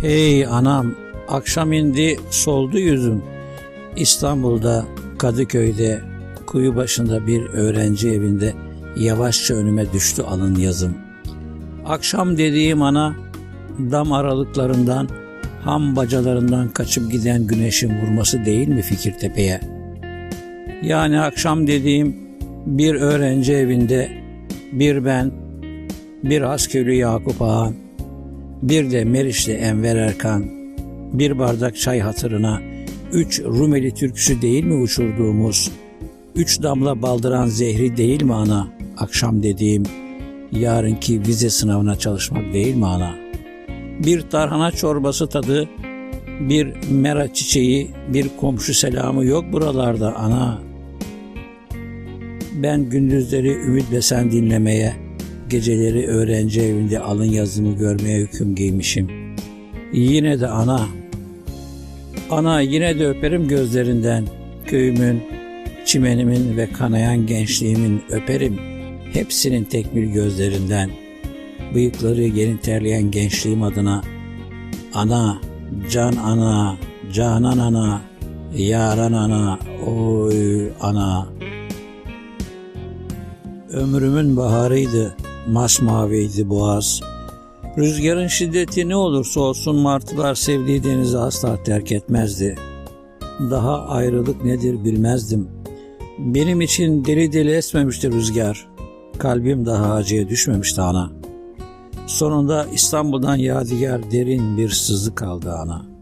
Hey anam, akşam indi soldu yüzüm. İstanbul'da, Kadıköy'de, kuyu başında bir öğrenci evinde yavaşça önüme düştü alın yazım. Akşam dediğim ana, dam aralıklarından, ham bacalarından kaçıp giden güneşin vurması değil mi Fikirtepe'ye? Yani akşam dediğim bir öğrenci evinde, bir ben, bir askeri Yakup Ağam, bir de Meriçli Enver Erkan, bir bardak çay hatırına üç Rumeli türküsü değil mi uçurduğumuz, üç damla baldıran zehri değil mi ana, akşam dediğim, yarınki vize sınavına çalışmak değil mi ana? Bir tarhana çorbası tadı, bir mera çiçeği, bir komşu selamı yok buralarda ana. Ben gündüzleri ümit ve sen dinlemeye, geceleri öğrenci evinde alın yazımı görmeye hüküm giymişim. Yine de ana, ana yine de öperim gözlerinden, köyümün, çimenimin ve kanayan gençliğimin öperim, hepsinin tekmil gözlerinden, bıyıkları yeni terleyen gençliğim adına, ana, can ana, canan ana, yaran ana, oy ana, Ömrümün baharıydı, masmaviydi boğaz. Rüzgarın şiddeti ne olursa olsun martılar sevdiği denizi asla terk etmezdi. Daha ayrılık nedir bilmezdim. Benim için deli deli esmemişti rüzgar. Kalbim daha acıya düşmemişti ana. Sonunda İstanbul'dan yadigar derin bir sızı kaldı ana.''